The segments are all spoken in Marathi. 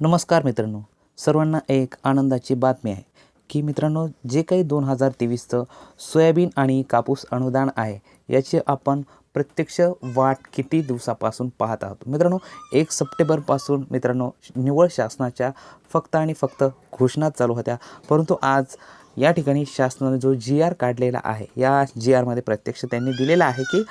नमस्कार मित्रांनो सर्वांना एक आनंदाची बातमी आहे की मित्रांनो जे काही दोन हजार तेवीसचं सोयाबीन आणि कापूस अनुदान आहे याची आपण प्रत्यक्ष वाट किती दिवसापासून पाहत आहोत? मित्रांनो एक सप्टेंबरपासून मित्रांनो निव्वळ शासनाच्या फक्त आणि फक्त घोषणा चालू होत्या परंतु आज या ठिकाणी शासनाने जो जी आर काढलेला आहे या जी आरमध्ये प्रत्यक्ष त्यांनी दिलेला आहे की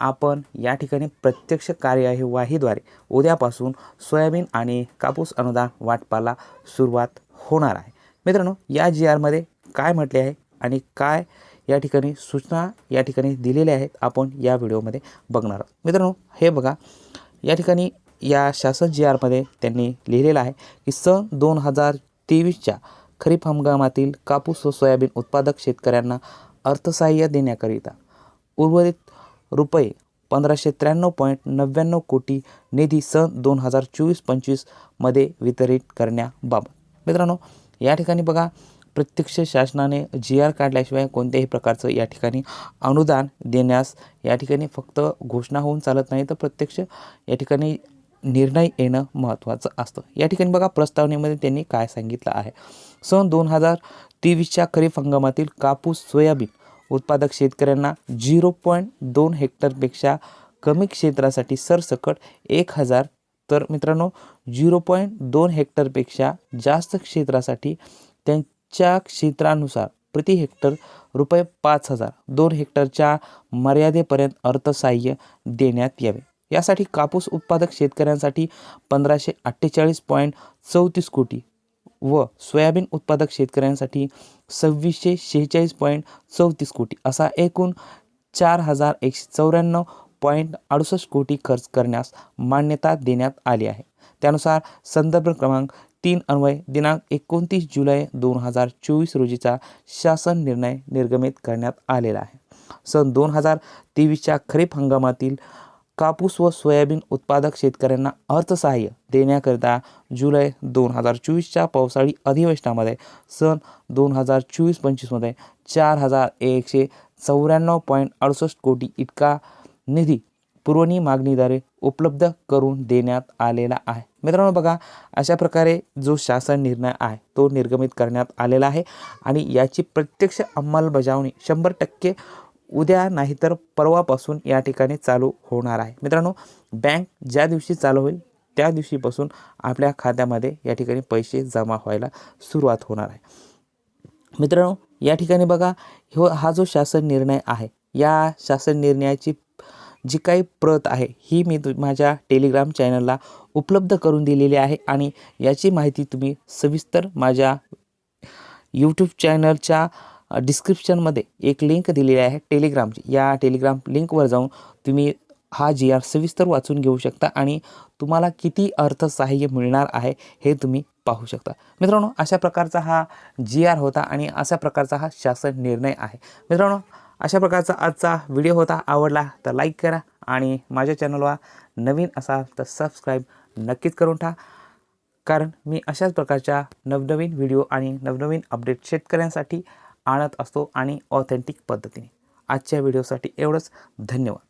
आपण या ठिकाणी प्रत्यक्ष कार्यवाहीद्वारे उद्यापासून सोयाबीन आणि कापूस अनुदान वाटपाला सुरुवात होणार आहे. मित्रांनो या जी आरमध्ये काय म्हटले आहे आणि काय या ठिकाणी सूचना या ठिकाणी दिलेल्या आहेत आपण या व्हिडिओमध्ये बघणार आहोत. मित्रांनो हे बघा या ठिकाणी या शासन जी आरमध्ये त्यांनी लिहिलेलं आहे की सन दोन हजार तेवीसच्या खरीप हंगामातील कापूस व सोयाबीन उत्पादक शेतकऱ्यांना अर्थसहाय्य देण्याकरिता उर्वरित रुपये पंधराशे त्र्याण्णव पॉईंट नव्याण्णव कोटी निधी सन दोन हजार चोवीस पंचवीसमध्ये वितरित करण्याबाबत. मित्रांनो या ठिकाणी बघा प्रत्यक्ष शासनाने जी आर काढल्याशिवाय कोणत्याही प्रकारचं या ठिकाणी अनुदान देण्यास या ठिकाणी फक्त घोषणा होऊन चालत नाही. तर प्रत्यक्ष या ठिकाणी निर्णय येणं महत्त्वाचं असतं. या ठिकाणी बघा प्रस्तावनेमध्ये त्यांनी काय सांगितलं आहे. सन दोन हजार तेवीसच्या खरीप हंगामातील कापूस सोयाबीन उत्पादक शेतकऱ्यांना झिरो पॉईंट दोन हेक्टरपेक्षा कमी क्षेत्रासाठी सरसकट एक हजार. तर मित्रांनो झिरो पॉईंट दोन हेक्टरपेक्षा जास्त क्षेत्रासाठी त्यांच्या क्षेत्रानुसार प्रति हेक्टर रुपये पाच हजार दोन हेक्टरच्या मर्यादेपर्यंत अर्थसहाय्य देण्यात यावे. यासाठी कापूस उत्पादक शेतकऱ्यांसाठी पंधराशे अठ्ठेचाळीस पॉईंट चौतीस कोटी व सोयाबीन उत्पादक शेतकऱ्यांसाठी सव्वीसशे शेहेचाळीस पॉईंट चौतीस कोटी असा एकूण चार हजार एकशे चौऱ्याण्णव पॉईंट अडुसष्ट कोटी खर्च करण्यास मान्यता देण्यात आली आहे. त्यानुसार संदर्भ क्रमांक तीन अन्वय दिनांक एकोणतीस जुलै दोन हजार चोवीस रोजीचा शासन निर्णय निर्गमित करण्यात आलेला आहे. सन दोन हजार तेवीसच्या खरीप हंगामातील कापूस व सोयाबीन उत्पादक शेतकऱ्यांना अर्थसहाय्य देण्याकरिता जुलै दोन हजार चोवीसच्या पावसाळी अधिवेशनामध्ये सन दोन हजार चोवीस पंचवीसमध्ये चार हजार एकशे चौऱ्याण्णव पॉईंट अडुसष्ट कोटी इतका निधी पुरवणी मागणीद्वारे उपलब्ध करून देण्यात आलेला आहे. मित्रांनो बघा अशा प्रकारे जो शासन निर्णय आहे तो निर्गमित करण्यात आलेला आहे आणि याची प्रत्यक्ष अंमलबजावणी शंभर टक्के उद्या नाहीतर परवापासून या ठिकाणी चालू होणार आहे. मित्रांनो बँक ज्या दिवशी चालू होईल त्या दिवशीपासून आपल्या खात्यामध्ये या ठिकाणी पैसे जमा व्हायला सुरुवात होणार आहे. मित्रांनो या ठिकाणी बघा हो हा जो शासन निर्णय आहे या शासन निर्णयाची जी काही प्रत आहे ही मी तु माझ्या टेलिग्राम चॅनलला उपलब्ध करून दिलेली आहे आणि याची माहिती तुम्ही सविस्तर माझ्या यूट्यूब चॅनलच्या डिस्क्रिप्शनमध्ये एक लिंक दिलेली आहे टेलिग्रामची या टेलिग्राम लिंकवर जाऊन तुम्ही हा जी आर सविस्तर वाचून घेऊ शकता आणि तुम्हाला किती अर्थसहाय्य मिळणार आहे हे तुम्ही पाहू शकता. मित्रांनो अशा प्रकारचा हा जी आर होता आणि अशा प्रकारचा हा शासन निर्णय आहे. मित्रांनो अशा प्रकारचा आजचा व्हिडिओ होता. आवडला तर लाईक करा आणि माझ्या चॅनलवर नवीन असाल तर सबस्क्राईब नक्कीच करून ठा कारण मी अशाच प्रकारच्या नवनवीन व्हिडिओ आणि नवनवीन अपडेट शेतकऱ्यांसाठी आणत असतो आणि ऑथेंटिक पद्धतीने. आजच्या व्हिडिओसाठी एवढंच. धन्यवाद.